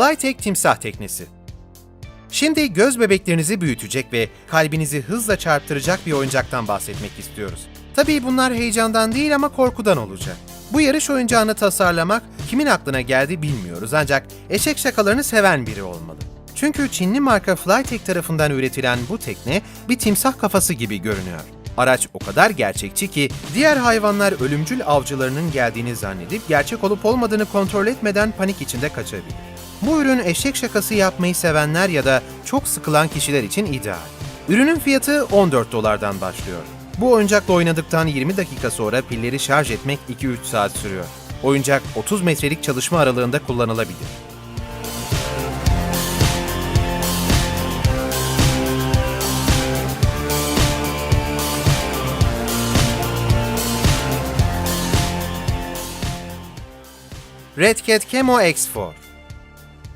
Flytek timsah teknesi. Şimdi göz bebeklerinizi büyütecek ve kalbinizi hızla çarptıracak bir oyuncaktan bahsetmek istiyoruz. Tabii bunlar heyecandan değil ama korkudan olacak. Bu yarış oyuncağını tasarlamak kimin aklına geldi bilmiyoruz ancak eşek şakalarını seven biri olmalı. Çünkü Çinli marka Flytek tarafından üretilen bu tekne bir timsah kafası gibi görünüyor. Araç o kadar gerçekçi ki diğer hayvanlar ölümcül avcılarının geldiğini zannedip gerçek olup olmadığını kontrol etmeden panik içinde kaçabilir. Bu ürün eşek şakası yapmayı sevenler ya da çok sıkılan kişiler için ideal. Ürünün fiyatı 14 dolardan başlıyor. Bu oyuncakla oynadıktan 20 dakika sonra pilleri şarj etmek 2-3 saat sürüyor. Oyuncak 30 metrelik çalışma aralığında kullanılabilir. Red Cat Camo X4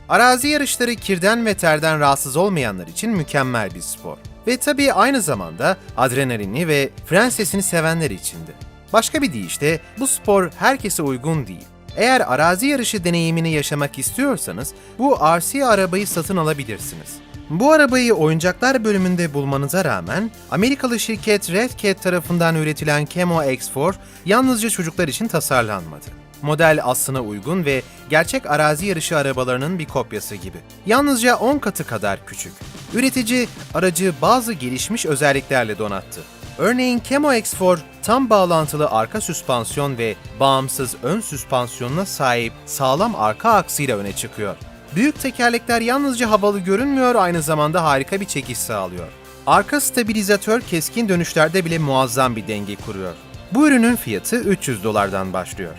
Arazi yarışları kirden ve terden rahatsız olmayanlar için mükemmel bir spor. Ve tabii aynı zamanda adrenalini ve fren sesini sevenler için de. Başka bir deyişle bu spor herkese uygun değil. Eğer arazi yarışı deneyimini yaşamak istiyorsanız bu RC arabayı satın alabilirsiniz. Bu arabayı oyuncaklar bölümünde bulmanıza rağmen Amerikalı şirket Red Cat tarafından üretilen Camo X4 yalnızca çocuklar için tasarlanmadı. Model aslına uygun ve gerçek arazi yarışı arabalarının bir kopyası gibi. Yalnızca 10 katı kadar küçük. Üretici aracı bazı gelişmiş özelliklerle donattı. Örneğin Camo X4 tam bağlantılı arka süspansiyon ve bağımsız ön süspansiyonuna sahip sağlam arka aksıyla öne çıkıyor. Büyük tekerlekler yalnızca havalı görünmüyor, aynı zamanda harika bir çekiş sağlıyor. Arka stabilizatör keskin dönüşlerde bile muazzam bir denge kuruyor. Bu ürünün fiyatı 300 dolardan başlıyor.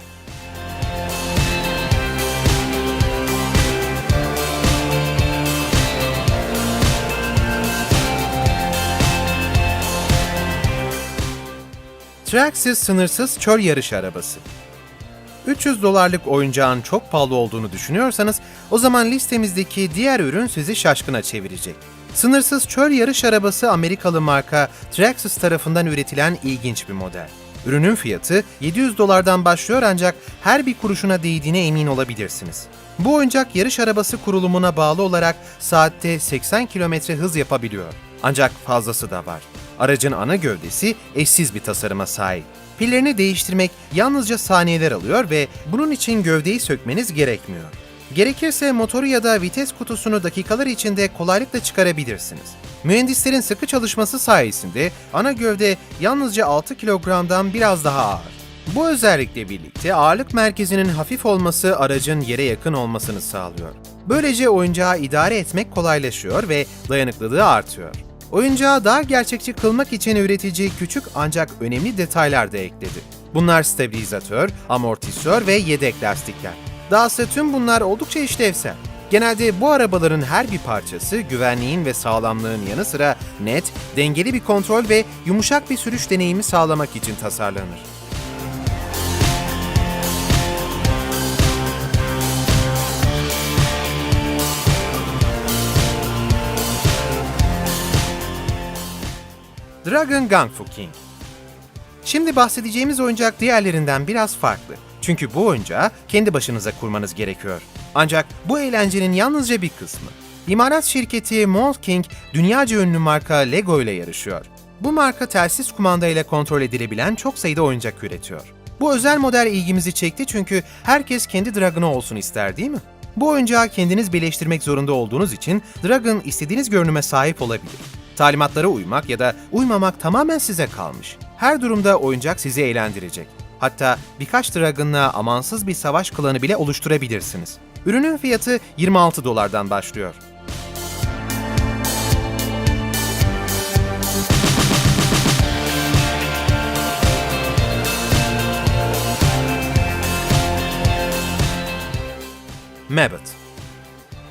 Traxxas sınırsız çöl yarışı arabası. 300 dolarlık oyuncağın çok pahalı olduğunu düşünüyorsanız o zaman listemizdeki diğer ürün sizi şaşkına çevirecek. Sınırsız çöl yarış arabası Amerikalı marka Traxxas tarafından üretilen ilginç bir model. Ürünün fiyatı 700 dolardan başlıyor ancak her bir kuruşuna değdiğine emin olabilirsiniz. Bu oyuncak yarış arabası kurulumuna bağlı olarak saatte 80 km hız yapabiliyor. Ancak fazlası da var. Aracın ana gövdesi eşsiz bir tasarıma sahip. Pillerini değiştirmek yalnızca saniyeler alıyor ve bunun için gövdeyi sökmeniz gerekmiyor. Gerekirse motoru ya da vites kutusunu dakikalar içinde kolaylıkla çıkarabilirsiniz. Mühendislerin sıkı çalışması sayesinde ana gövde yalnızca 6 kilogramdan biraz daha ağır. Bu özellikle birlikte ağırlık merkezinin hafif olması aracın yere yakın olmasını sağlıyor. Böylece oyuncağı idare etmek kolaylaşıyor ve dayanıklılığı artıyor. Oyuncağı daha gerçekçi kılmak için üretici küçük ancak önemli detaylar da ekledi. Bunlar stabilizatör, amortisör ve yedek lastikler. Dahası tüm bunlar oldukça işlevsel. Genelde bu arabaların her bir parçası güvenliğin ve sağlamlığın yanı sıra net, dengeli bir kontrol ve yumuşak bir sürüş deneyimi sağlamak için tasarlanır. Dragon Gung Fu King Şimdi bahsedeceğimiz oyuncak diğerlerinden biraz farklı. Çünkü bu oyuncağı kendi başınıza kurmanız gerekiyor. Ancak bu eğlencenin yalnızca bir kısmı. İmalat şirketi Mold King, dünyaca ünlü marka Lego ile yarışıyor. Bu marka telsiz kumanda ile kontrol edilebilen çok sayıda oyuncak üretiyor. Bu özel model ilgimizi çekti çünkü herkes kendi Dragon'ı olsun ister değil mi? Bu oyuncağı kendiniz birleştirmek zorunda olduğunuz için Dragon istediğiniz görünüme sahip olabilir. Talimatlara uymak ya da uymamak tamamen size kalmış. Her durumda oyuncak sizi eğlendirecek. Hatta birkaç Dragon'la amansız bir savaş klanı bile oluşturabilirsiniz. Ürünün fiyatı 26 dolardan başlıyor. Mabbot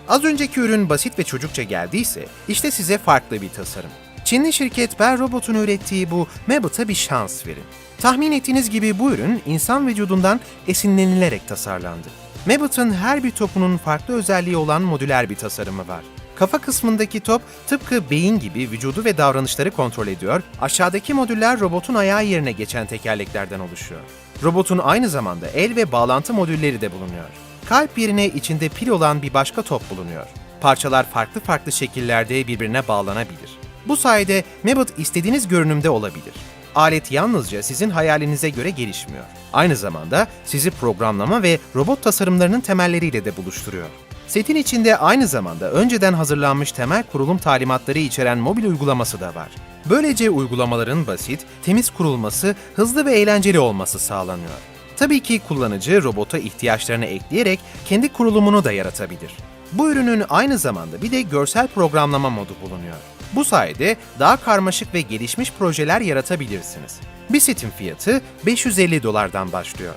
Az önceki ürün basit ve çocukça geldiyse, işte size farklı bir tasarım. Çinli şirket Bell Robot'un ürettiği bu Mabbot'a bir şans verin. Tahmin ettiğiniz gibi bu ürün insan vücudundan esinlenilerek tasarlandı. Mabbot'un her bir topunun farklı özelliği olan modüler bir tasarımı var. Kafa kısmındaki top tıpkı beyin gibi vücudu ve davranışları kontrol ediyor, aşağıdaki modüller robotun ayağı yerine geçen tekerleklerden oluşuyor. Robotun aynı zamanda el ve bağlantı modülleri de bulunuyor. Kalp yerine içinde pil olan bir başka top bulunuyor. Parçalar farklı farklı şekillerde birbirine bağlanabilir. Bu sayede Mebot istediğiniz görünümde olabilir. Alet yalnızca sizin hayalinize göre gelişmiyor. Aynı zamanda sizi programlama ve robot tasarımlarının temelleriyle de buluşturuyor. Setin içinde aynı zamanda önceden hazırlanmış temel kurulum talimatları içeren mobil uygulaması da var. Böylece uygulamaların basit, temiz kurulması, hızlı ve eğlenceli olması sağlanıyor. Tabii ki kullanıcı robota ihtiyaçlarını ekleyerek kendi kurulumunu da yaratabilir. Bu ürünün aynı zamanda bir de görsel programlama modu bulunuyor. Bu sayede daha karmaşık ve gelişmiş projeler yaratabilirsiniz. Bir setin fiyatı 550 dolardan başlıyor.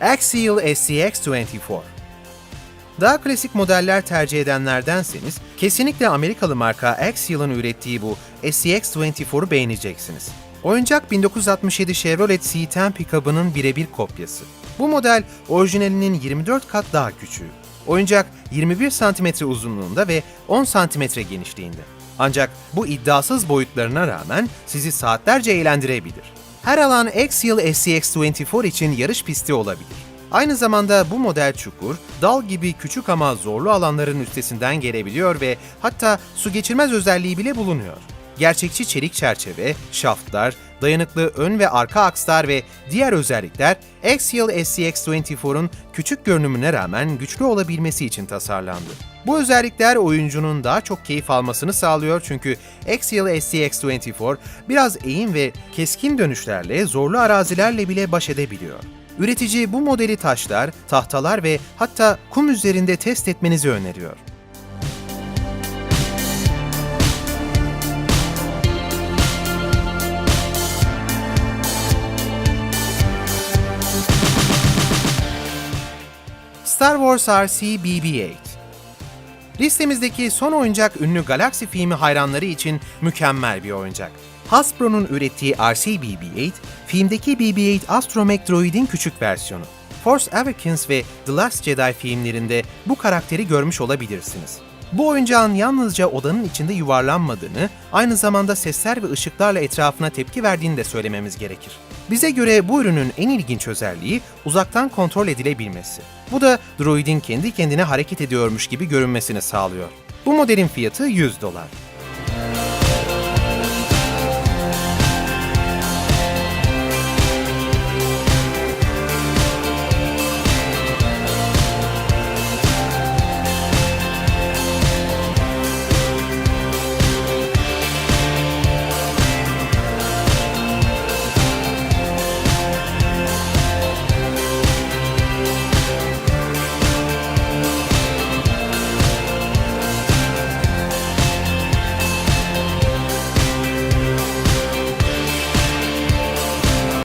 Axial SCX24 Daha klasik modeller tercih edenlerdenseniz kesinlikle Amerikalı marka Axial'ın ürettiği bu SCX24'u beğeneceksiniz. Oyuncak 1967 Chevrolet C10 pick-up'ının birebir kopyası. Bu model orijinalinin 24 kat daha küçüğü. Oyuncak 21 cm uzunluğunda ve 10 cm genişliğinde. Ancak bu iddiasız boyutlarına rağmen sizi saatlerce eğlendirebilir. Her alan Axial SCX24 için yarış pisti olabilir. Aynı zamanda bu model çukur, dal gibi küçük ama zorlu alanların üstesinden gelebiliyor ve hatta su geçirmez özelliği bile bulunuyor. Gerçekçi çelik çerçeve, şaftlar, dayanıklı ön ve arka akslar ve diğer özellikler Axial SCX24'un küçük görünümüne rağmen güçlü olabilmesi için tasarlandı. Bu özellikler oyuncunun daha çok keyif almasını sağlıyor çünkü Axial SCX24 biraz eğim ve keskin dönüşlerle zorlu arazilerle bile baş edebiliyor. Üretici bu modeli taşlar, tahtalar ve hatta kum üzerinde test etmenizi öneriyor. Star Wars RC BB-8 Listemizdeki son oyuncak ünlü Galaxy filmi hayranları için mükemmel bir oyuncak. Hasbro'nun ürettiği RC-BB-8, filmdeki BB-8 astromech droid'in küçük versiyonu. Force Awakens ve The Last Jedi filmlerinde bu karakteri görmüş olabilirsiniz. Bu oyuncağın yalnızca odanın içinde yuvarlanmadığını, aynı zamanda sesler ve ışıklarla etrafına tepki verdiğini de söylememiz gerekir. Bize göre bu ürünün en ilginç özelliği uzaktan kontrol edilebilmesi. Bu da droidin kendi kendine hareket ediyormuş gibi görünmesini sağlıyor. Bu modelin fiyatı 100 dolar.